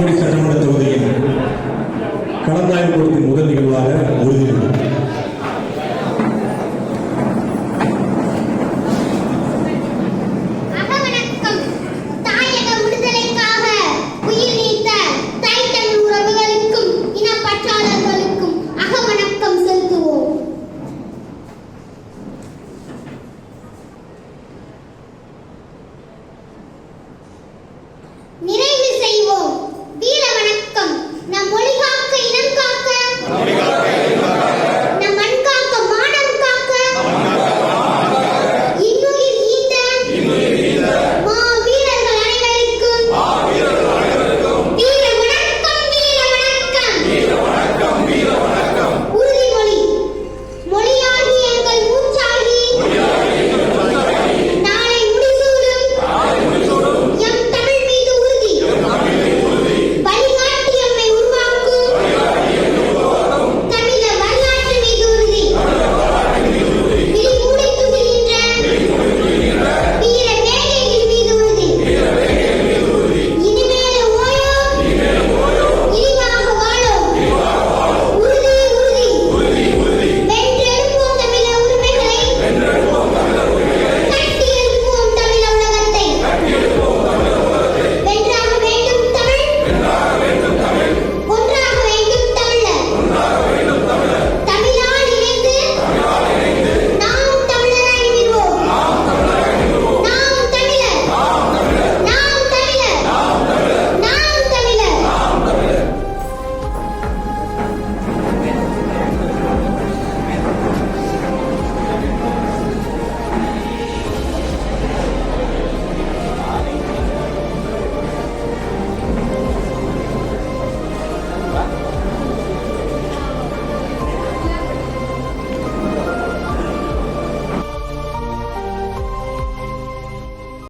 காரைக்குடி சட்டமன்ற தொகுதியின் கலந்தாய்வு கூட்டத்தின் முதல் நிகழ்வாக உறுதியளித்தது